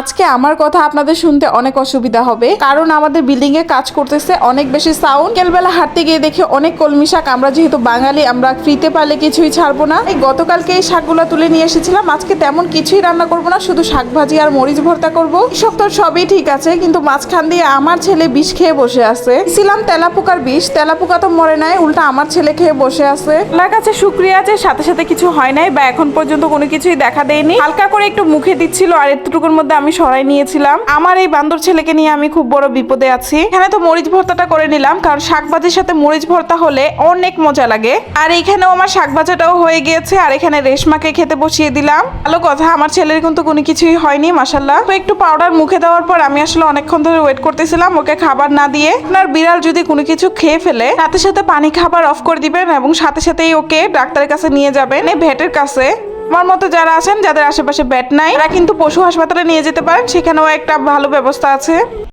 আজকে আমার কথা আপনাদের শুনতে অনেক অসুবিধা হবে, কারণ আমাদের বিল্ডিং এ কাজ করতেছে অনেক বেশি সাউন্ড বিকেলবেলা হাঁটতে গিয়ে দেখি অনেক কলমি শাক। আমরা যেহেতু বাঙালি, আমরা ফ্রিতে পারলে কিছুই ছাড়বো না। এই গতকালকে এই শাকগুলো তুলে নিয়ে এসেছিলাম। আজকে তেমন কিছুই রান্না করব না, শুধু শাক ভাজি আর মরিচ ভর্তা করব। এসব তো সবই ঠিক আছে, কিন্তু মাঝখান দিয়ে আমার ছেলে বিষ খেয়ে বসে আছে। ছিলাম তেলাপোকার বিষ, তেলাপোকা তো মরে নাই, উল্টা আমার ছেলে খেয়ে বসে আছে। আল্লাহর কাছে শুক্রিয়া আছে সাথে সাথে কিছু হয় নাই, বা এখন পর্যন্ত কোনো কিছুই দেখা দেয়নি। হালকা করে একটু মুখে দিচ্ছিল, আর এতটুকুর মধ্যে আমি সরাই নিয়েছিলাম। আমার এই বান্দর ছেলেকে নিয়ে আমি খুব বড় বিপদে আছি। এখানে তো মরিচ ভর্তাটা করে নিলাম, কারণ শাক ভাজির সাথে মরিচ ভর্তা হলে অনেক মজা লাগে। আর এইখানেও আমার শাক ভাজাটাও হয়ে গিয়েছে, আর এখানে রেশমাকে খেতে বসিয়ে দিলাম। ভালো কথা, আমার ছেলের কিন্তু কোনো কিছুই হয়নি মাসাল্লাহ তো একটু পাউডার মুখে দেওয়ার পর আমি আসলে অনেকক্ষণ ধরে ওয়েট করতেছিলাম, ওকে খাবার না দিয়ে। আপনার বিড়াল যদি কোনো কিছু খেয়ে ফেলে, সাথে সাথে পানি খাবার অফ করে দিবেন এবং সাথে সাথেই ওকে ডাক্তারের কাছে নিয়ে যাবেন এই ভেটের কাছে। আমার মতো যারা আছেন, যাদের আশেপাশে ব্যাট নাই, তারা কিন্তু পশু হাসপাতালে নিয়ে যেতে পারেন। সেখানেও একটা ভালো ব্যবস্থা আছে।